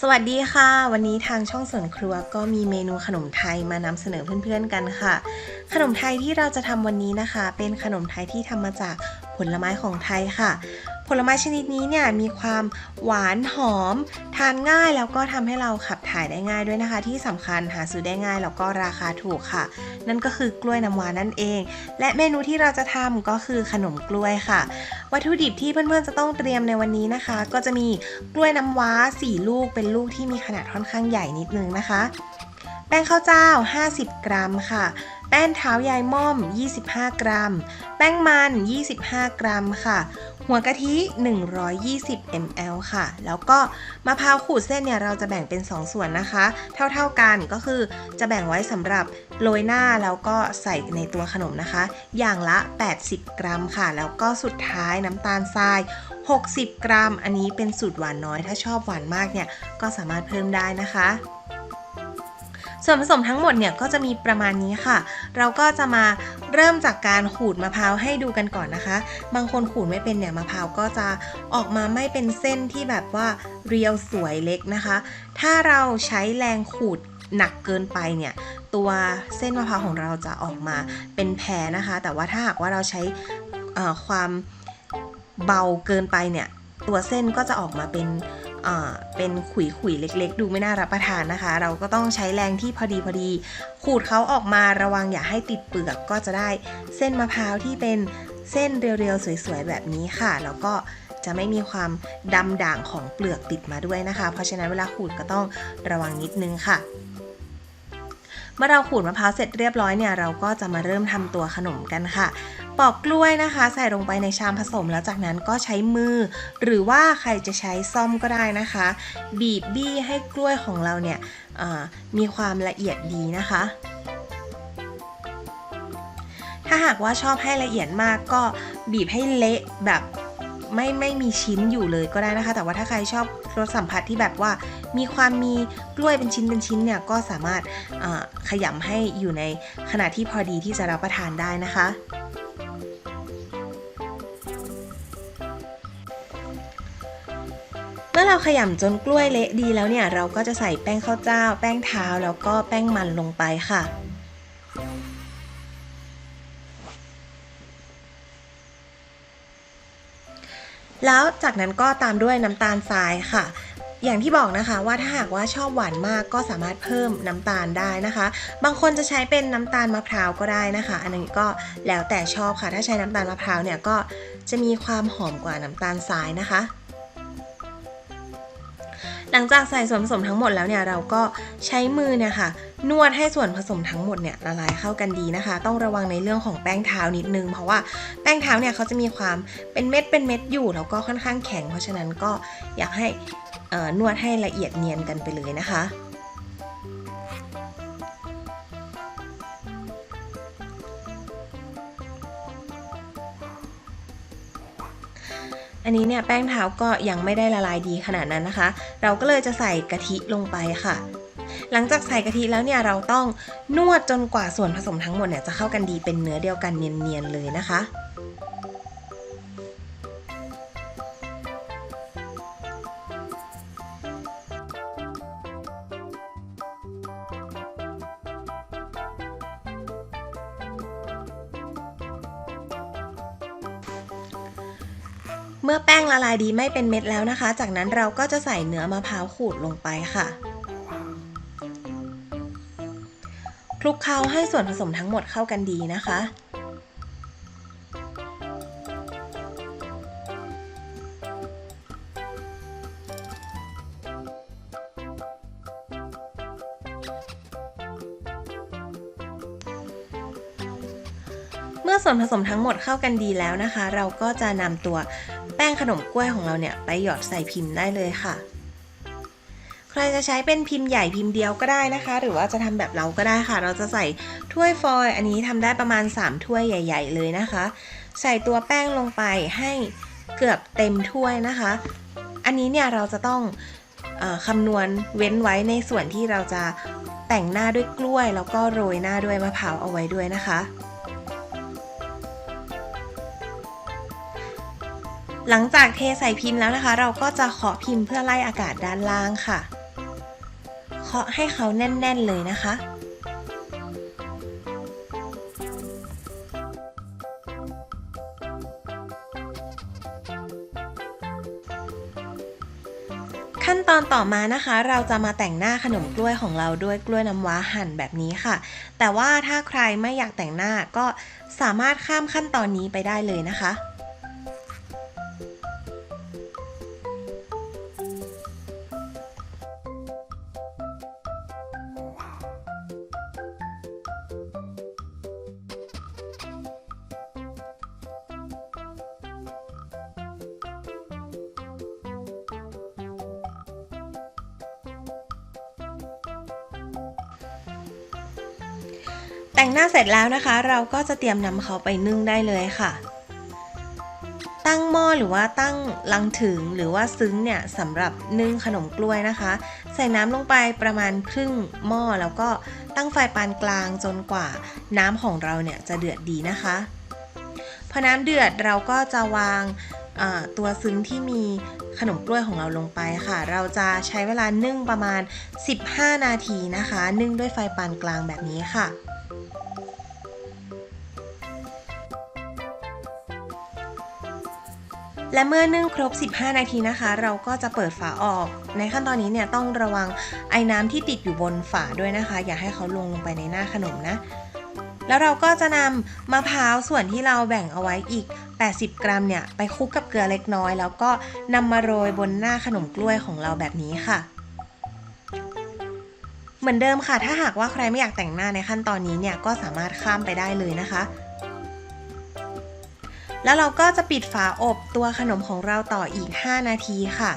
สวัสดีค่ะ วันนี้ทางช่องสวนครัวก็มีเมนูขนมไทยมานำเสนอเพื่อนๆกันค่ะ ขนมไทยที่เราจะทำวันนี้นะคะ เป็นขนมไทยที่ทำมาจากผลไม้ของไทยค่ะ ผลไม้ชนิดนี้เนี่ยมีความหวานหอม ทานง่ายแล้วก็ทำให้เราขับถ่ายได้ง่ายด้วยนะคะ ที่สำคัญหาซื้อได้ง่ายแล้วก็ราคาถูกค่ะ นั่นก็คือกล้วยน้ำว้านั่นเอง และเมนูที่เราจะทำก็คือขนมกล้วยค่ะ วัตถุดิบที่เพื่อนๆจะต้องเตรียมในวันนี้นะคะ ก็จะมีกล้วยน้ำว้า 4 ลูกเป็นลูกที่มีขนาดค่อนข้างใหญ่นิดนึงนะคะ แป้งข้าวเจ้า 50 กรัมค่ะ แป้งเท้ายายม่อม 25 กรัม แป้งมัน 25 กรัมค่ะ หัวกะทิ 120 ml ค่ะ แล้วก็มะพร้าวขูดเส้นเนี่ยเราจะแบ่งเป็น 2 ส่วนนะคะ เท่าๆกันก็คือจะแบ่งไว้สำหรับโรยหน้าแล้วก็ใส่ในตัวขนมนะคะ อย่างละ 80 กรัมค่ะ แล้วก็สุดท้ายน้ำตาลทราย 60 กรัม อันนี้เป็นสูตรหวานน้อย ถ้าชอบหวานมากเนี่ยก็สามารถเพิ่มได้นะคะ ส่วนผสมทั้งหมดเนี่ยก็จะมีประมาณนี้ค่ะ เราก็จะมาเริ่มจากการขูดมะพร้าวให้ดูกันก่อนนะคะ บางคนขูดไม่เป็นเนี่ยมะพร้าวก็จะออกมาไม่เป็นเส้นที่แบบว่าเรียวสวยเล็กนะคะ ถ้าเราใช้แรงขูดหนักเกินไปเนี่ยตัวเส้นมะพร้าวของเราจะออกมาเป็นแพรนะคะ แต่ว่าถ้าหากว่าเราใช้ความเบาเกินไปเนี่ยตัวเส้นก็จะออกมาเป็น เป็นขุยขุยเล็ก ๆ ดูไม่น่ารับประทานนะคะ เราก็ต้องใช้แรงที่พอดีพอดี ขูดเขาออกมาระวังอย่าให้ติดเปลือกก็จะได้เส้นมะพร้าวที่เป็นเส้นเรียวๆสวยๆแบบนี้ค่ะ แล้วก็จะไม่มีความดำด่างของเปลือกติดมาด้วยนะคะ เพราะฉะนั้นเวลาขูดก็ต้องระวังนิดนึงค่ะ เมื่อเราขูดมะพร้าวเสร็จเรียบร้อยเนี่ยเราก็จะมาเริ่มทำตัวขนมกันค่ะปอกกล้วยนะคะ ใส่ลงไปในชามผสมแล้วจากนั้นก็ใช้มือ หรือว่าใครจะใช้ซ่อมก็ได้นะคะ บีบบี้ให้กล้วยของเราเนี่ยมีความละเอียดดีนะคะ ถ้าหากว่าชอบให้ละเอียดมากก็บีบให้เละแบบไม่ไม่มีชิ้นอยู่เลยก็ได้นะคะ แต่ว่าถ้าใครชอบรสสัมผัสที่แบบว่า มีความมีกล้วยเป็นชิ้นเป็นชิ้นเนี่ยก็สามารถขยำให้อยู่ในขนาดที่พอดีที่จะรับประทานได้นะคะเมื่อเราขยำจนกล้วยเละดีแล้วเนี่ย เราก็จะใส่แป้งข้าวเจ้า แป้งเท้าแล้วก็แป้งมันลงไปค่ะ แล้วจากนั้นก็ตามด้วยน้ำตาลทรายค่ะ อย่างที่บอกนะคะว่าถ้าหากว่าชอบหวานมากก็สามารถเพิ่มน้ำตาลได้นะคะ บางคนจะใช้เป็นน้ำตาลมะพร้าวก็ได้นะคะ อันนี้ก็แล้วแต่ชอบค่ะ ถ้าใช้น้ำตาลมะพร้าวเนี่ยก็จะมีความหอมกว่าน้ำตาลทรายนะคะ หลังจากใส่ส่วนผสมทั้งหมดแล้วเนี่ยเราก็ใช้มือเนี่ยค่ะ นวดให้ส่วนผสมทั้งหมดเนี่ยละลายเข้ากันดีนะคะ ต้องระวังในเรื่องของแป้งเท้านิดนึง เพราะว่าแป้งเท้าเนี่ยเขาจะมีความเป็นเม็ดเป็นเม็ดอยู่แล้วก็ค่อนข้างแข็ง เพราะฉะนั้นก็อยากให้นวดให้ละเอียดเนียนกันไปเลยนะคะอันนี้เนี่ยแป้งเท้าก็ยังไม่ได้ละลายดีขนาดนั้นนะคะ เราก็เลยจะใส่กะทิลงไปค่ะ หลังจากใส่กะทิแล้วเนี่ยเราต้องนวดจนกว่าส่วนผสมทั้งหมดเนี่ยจะเข้ากันดีเป็นเนื้อเดียวกันเนียนๆเลยนะคะเมื่อแป้งละลายดีไม่เป็นเม็ดแล้วนะคะ จากนั้นเราก็จะใส่เนื้อมะพร้าวขูดลงไปค่ะ ลุกเคล้าให้ส่วนผสมทั้งหมดเข้ากันดีนะคะ เมื่อส่วนผสมทั้งหมดเข้ากันดีแล้วนะคะ เราก็จะนำตัวแป้งขนมกล้วยของเราเนี่ย ไปหยอดใส่พิมพ์ได้เลยค่ะ ใครจะใช้เป็นพิมพ์ใหญ่พิมพ์เดียวก็ได้นะคะ หรือว่าจะทำแบบเราก็ได้ค่ะ เราจะใส่ถ้วยฟอยล์อันนี้ทำได้ประมาณ 3 ถ้วยใหญ่ ๆ เลยนะคะ ใส่ตัวแป้งลงไปให้เกือบเต็มถ้วยนะคะ อันนี้เนี่ยเราจะต้องอคำนวณเว้นไว้ในส่วนที่เราจะแต่งหน้าด้วยกล้วย แล้วก็โรยหน้าด้วยมะพร้าวเอาไว้ด้วยนะคะ หลังจากเทใส่พิมพ์แล้วนะคะ เราก็จะเคาะพิมพ์เพื่อไล่อากาศด้านล่างค่ะาะให้เขาแน่น ๆ เลยนะคะ ขั้นตอนต่อมานะคะ เราจะมาแต่งหน้าขนมกล้วยของเราด้วยกล้วยน้ำว้าหั่นแบบนี้ค่ะ แต่ว่าถ้าใครไม่อยากแต่งหน้าก็สามารถข้ามขั้นตอนนี้ไปได้เลยนะคะ แต่งหน้าเสร็จแล้วนะคะ เราก็จะเตรียมนำเขาไปนึ่งได้เลยค่ะ ตั้งหม้อหรือว่าตั้งลังถึงหรือว่าซึ้งเนี่ยสำหรับนึ่งขนมกล้วยนะคะ ใส่น้ำลงไปประมาณครึ่งหม้อแล้วก็ตั้งไฟปานกลางจนกว่าน้ำของเราเนี่ยจะเดือดดีนะคะพอน้ำเดือดเราก็จะวางตัวซึ้งที่มีขนมกล้วยของเราลงไปค่ะ เราจะใช้เวลานึ่งประมาณ 15 นาทีนะคะ นึ่งด้วยไฟปานกลางแบบนี้ค่ะ และเมื่อนึ่งครบ 15 นาทีนะคะ เราก็จะเปิดฝาออก ในขั้นตอนนี้เนี่ยต้องระวังไอ้น้ำที่ติดอยู่บนฝาด้วยนะคะ อย่าให้เขาลงลงไปในหน้าขนมนะ แล้วเราก็จะนำมะพร้าวส่วนที่เราแบ่งเอาไว้อีก 80 กรัมเนี่ย ไปคลุกกับเกลือเล็กน้อย แล้วก็นำมาโรยบนหน้าขนมกล้วยของเราแบบนี้ค่ะ เหมือนเดิมค่ะ ถ้าหากว่าใครไม่อยากแต่งหน้าในขั้นตอนนี้เนี่ยก็สามารถข้ามไปได้เลยนะคะ แล้วเราก็จะปิดฝาอบตัวขนมของเราต่ออีก 5 นาทีค่ะ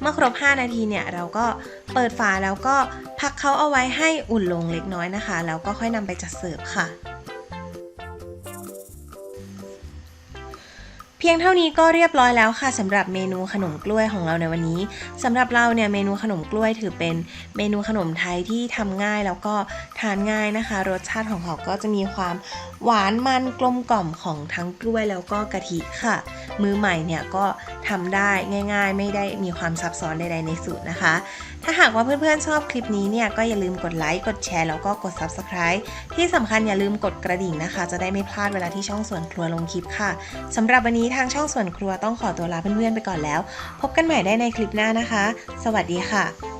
เมื่อครบ 5 นาทีเนี่ยเราก็เปิดฝาแล้วก็พักเขาเอาไว้ให้อุ่นลงเล็กน้อยนะคะ แล้วก็ค่อยนำไปจัดเสิร์ฟค่ะ เพียงเท่านี้ก็เรียบร้อยแล้วค่ะสำหรับเมนูขนมกล้วยของเราในวันนี้สำหรับเราเนี่ยเมนูขนมกล้วยถือเป็นเมนูขนมไทยที่ทำง่ายแล้วก็ทานง่ายนะคะ รสชาติของเขาก็จะมีความหวานมันกลมกล่อมของทั้งกล้วยแล้วก็กะทิค่ะ มือใหม่เนี่ยก็ทำได้ง่าย ๆ ไม่ได้มีความซับซ้อนใดๆในสูตรนะคะ ถ้าหากว่าเพื่อนๆชอบคลิปนี้เนี่ยก็อย่าลืมกดไลค์กดแชร์แล้วก็กด Subscribe ที่สำคัญอย่าลืมกดกระดิ่งนะคะ จะได้ไม่พลาดเวลาที่ช่องส่วนครัวลงคลิปค่ะสำหรับวันนี้ทางช่องส่วนครัวต้องขอตัวลาเพื่อนๆไปก่อนแล้ว พบกันใหม่ได้ในคลิปหน้านะคะ สวัสดีค่ะ